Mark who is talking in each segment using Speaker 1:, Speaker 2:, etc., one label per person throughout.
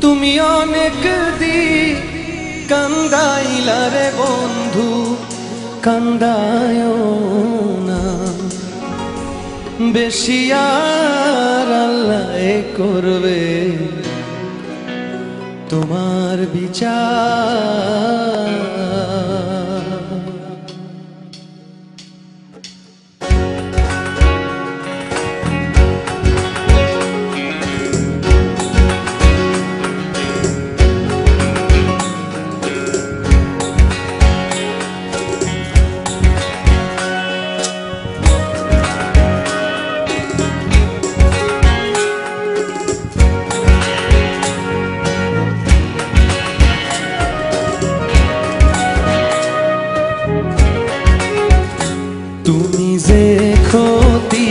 Speaker 1: তুমি অনেক দি কান্দাইলা রে বন্ধু কান্দায় না। বেশি আর আল্লাহ করবে তোমার বিচার। তুমি যে ক্ষতি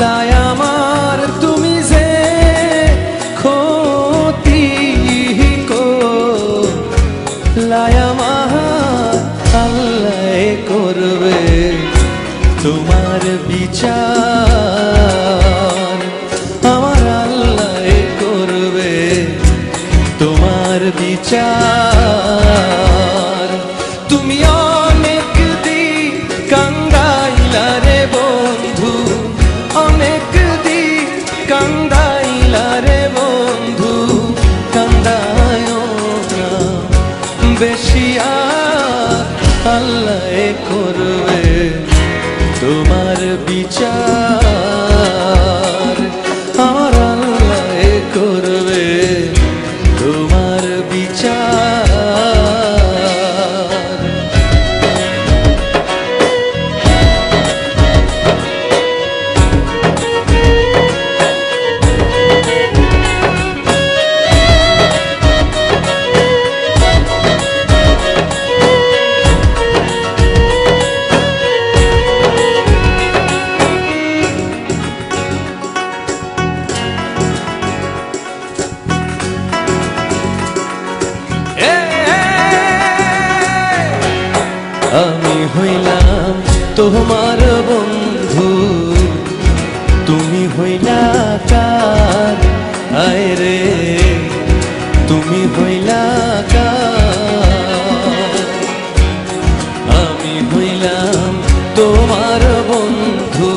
Speaker 1: লাই আমার তুমি যে ক্ষতি লাই আমার আল্লাহ করবে তোমার বিচার। আল্লাহ করবে। তোমার বিচার হইলাম তোমার বন্ধু। তুমি হইলা কার? আয় রে, তুমি হইলা কার? আমি হইলাম তোমার বন্ধু।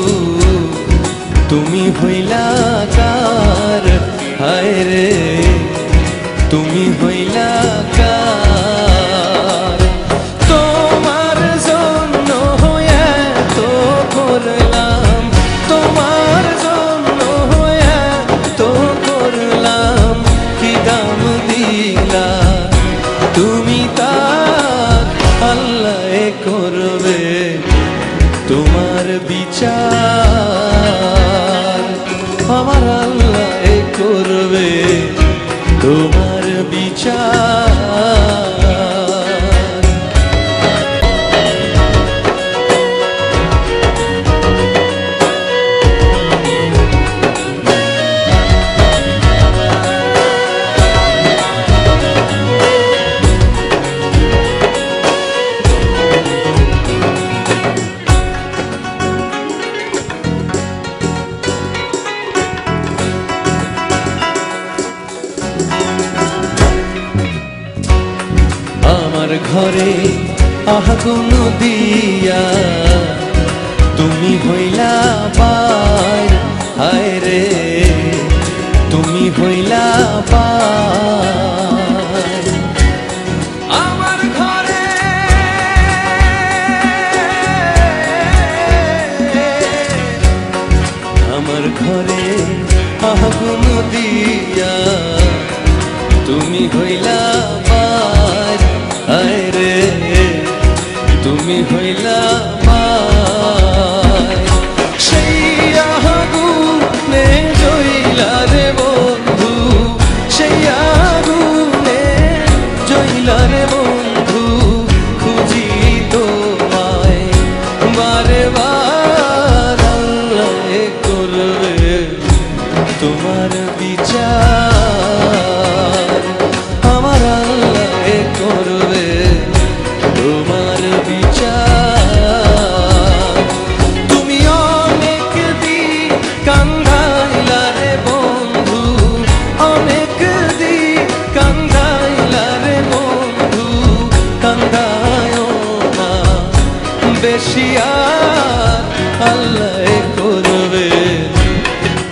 Speaker 1: তুমি হইলা কার? হায় রে করবে তোমার বিচার ঘরে আহাগুন দিয়া তুমি হইলা পার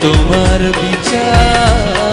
Speaker 1: তোমার বিচার।